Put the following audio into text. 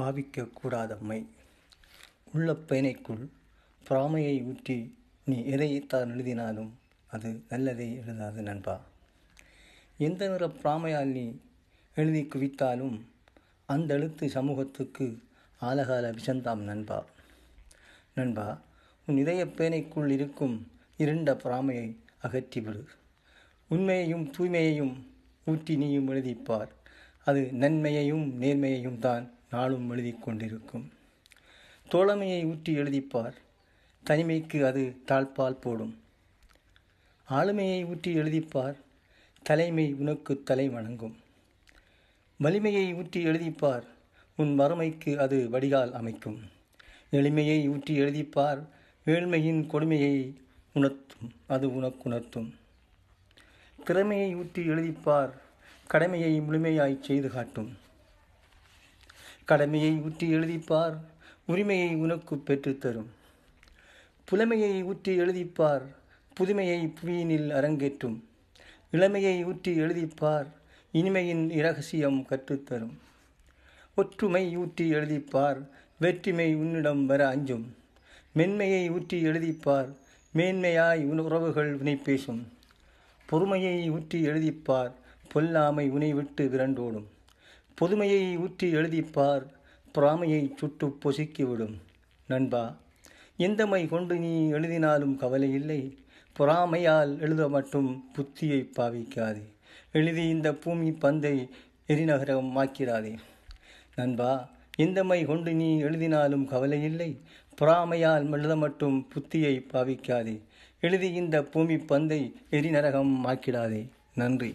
பாவிக்க கூடாதம்மை உள்ள பேனைக்குள் பிராமையை ஊற்றி நீ எதைத்தான் எழுதினாலும் அது நல்லதை எழுதாது நண்பா. எந்த நிற பிராமையால் நீ எழுதி குவித்தாலும் அந்த எழுத்து சமூகத்துக்கு ஆலகால விஷந்தாம் நண்பா. நண்பா உன் இதய பேனைக்குள் இருக்கும் இருண்ட பிராமையை அகற்றிவிடு. உண்மையையும் தூய்மையையும் ஊற்றி நீயும் எழுதிப்பார். அது நன்மையையும் நேர்மையையும் தான் நாளும் எழுதி கொண்டிருக்கும். தோழமையை ஊற்றி எழுதிப்பார். தனிமைக்கு அது தாழ்பால் போடும். ஆளுமையை ஊற்றி எழுதிப்பார். தலைமை உனக்கு தலை வணங்கும். வலிமையை ஊற்றி எழுதிப்பார். உன் வறுமைக்கு அது வடிகால் அமைக்கும். எளிமையை ஊற்றி எழுதிப்பார். ஏழ்மையின் கொடுமையை உணர்த்தும். அது உனக்குணர்த்தும். திறமையை ஊற்றி எழுதிப்பார். கடமையை முழுமையாய் செய்து காட்டும். கடமையை ஊற்றி எழுதிப்பார் உரிமையை உனக்கு பெற்றுத்தரும். புலமையை ஊற்றி எழுதிப்பார் புதுமையை புவியினில் அரங்கேற்றும். இளமையை ஊற்றி எழுதிப்பார் இனிமையின் இரகசியம் கற்றுத்தரும். ஒற்றுமை ஊற்றி எழுதிப்பார் வெற்றிமை உன்னிடம் வர அஞ்சும். மென்மையை ஊற்றி எழுதிப்பார் மேன்மையாய் உன் உறவுகள் வினை பேசும். பொறுமையை ஊற்றி எழுதிப்பார் பொல்லாமை உனை விட்டு விரண்டோடும். புதுமையை ஊற்றி எழுதிப்பார் பிராமையை சுட்டு பொசுக்கிவிடும். நண்பா எந்தமை கொண்டு நீ எழுதினாலும் கவலை இல்லை. பொறாமையால் எழுத மட்டும் புத்தியை பாவிக்காதே. எழுதி இந்த பூமி பந்தை எரிநகரம் ஆக்கிறாதே நண்பா இந்தமை கொண்டு நீ எழுதினாலும் கவலை இல்லை. பொறாமையால் எழுத மட்டும் புத்தியை பாவிக்காதே. எழுதி இந்த பூமி பந்தை எரிநரகம் ஆக்கிடாதே நன்றி.